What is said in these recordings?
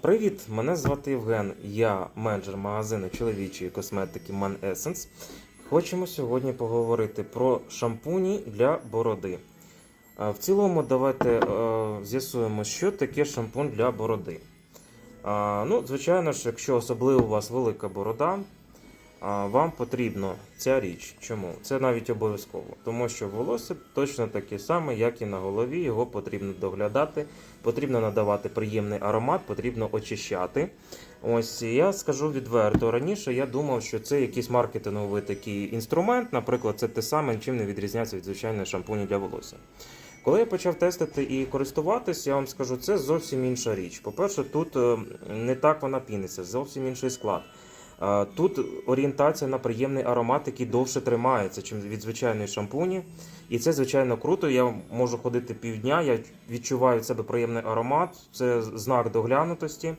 Привіт, мене звати Євген. Я менеджер магазину чоловічої косметики Man Essence. Хочемо сьогодні поговорити про шампуні для бороди. В цілому, давайте е, з'ясуємо, що таке шампунь для бороди. Ну, звичайно ж, якщо особливо у вас велика борода, вам потрібна ця річ. Чому? Це навіть обов'язково. Тому що волосся точно таке саме, як і на голові. Його потрібно доглядати, потрібно надавати приємний аромат, потрібно очищати. Ось я скажу відверто. Раніше я думав, що це якийсь маркетинговий такий інструмент. Наприклад, це те саме, чим не відрізняється від звичайної шампуні для волосся. Коли я почав тестити і користуватись, я вам скажу, це зовсім інша річ. По-перше, тут е, не так вона піниться, зовсім інший склад. Тут орієнтація на приємний аромат, який довше тримається, ніж від звичайної шампуні. І це, звичайно, круто. Я можу ходити півдня, я відчуваю в себе приємний аромат, це знак доглянутості.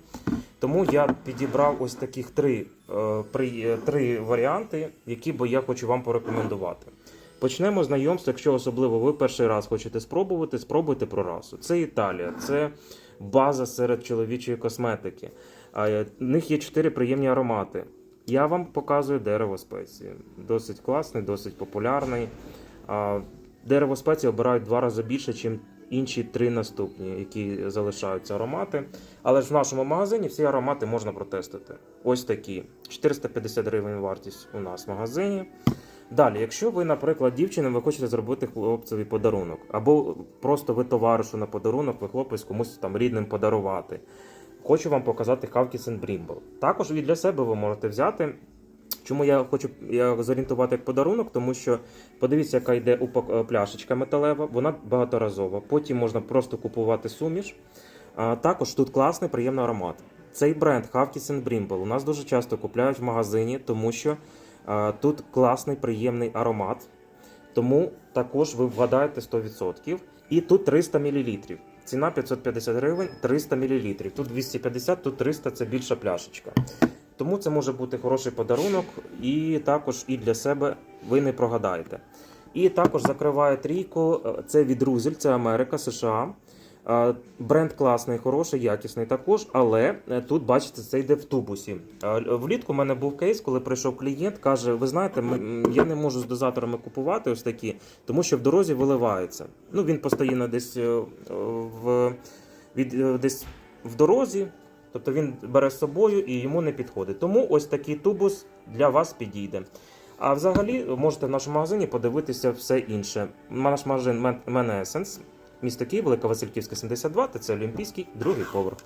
Тому я підібрав ось таких три, е, е, три варіанти, які би я хочу вам порекомендувати. Почнемо знайомство, якщо особливо ви перший раз хочете спробувати, спробуйте про расу. Це Італія, це база серед чоловічої косметики. Е, В них є чотири приємні аромати. Я вам показую дерево спеції. Досить класний, досить популярний. Дерево спеції обирають два рази більше, ніж інші три наступні, які залишаються аромати. Але ж в нашому магазині всі аромати можна протестити. Ось такі. 450 гривень вартість у нас в магазині. Далі, якщо ви, наприклад, дівчина, ви хочете зробити хлопцеві подарунок, або просто ви товаришу на подарунок, ви хлопець комусь там рідним подарувати. Хочу вам показати Хавкіс Brimble. Також і для себе ви можете взяти. Чому я хочу я зорієнтувати як подарунок? Тому що подивіться, яка йде е, пляшечка металева, вона багаторазова. Потім можна просто купувати суміш. А, також тут класний, приємний аромат. Цей бренд Хавкіс Brimble у нас дуже часто купляють в магазині, тому що а, тут класний, приємний аромат. Тому також ви вгадаєте 100%. І тут 300 мл. Ціна 550 гривень, 300 мл. Тут 250, тут 300 це більша пляшечка. Тому це може бути хороший подарунок, і також і для себе ви не прогадаєте. І також закриває трійку. е, Це від Рузель, це Америка, США. Е, Бренд класний, хороший, якісний також, але е, тут, бачите, це йде в тубусі. Е, Влітку в мене був кейс, коли прийшов клієнт, каже: Ви знаєте, я не можу з дозаторами купувати ось такі, тому що в дорозі виливається. Ну, він постійно десь в, від, десь в дорозі, тобто він бере з собою і йому не підходить. Тому ось такий тубус для вас підійде. А взагалі можете в нашому магазині подивитися все інше. Наш магазин Essence, місто Київ, Велика Васильківська, 72, та це Олімпійський, другий поверх.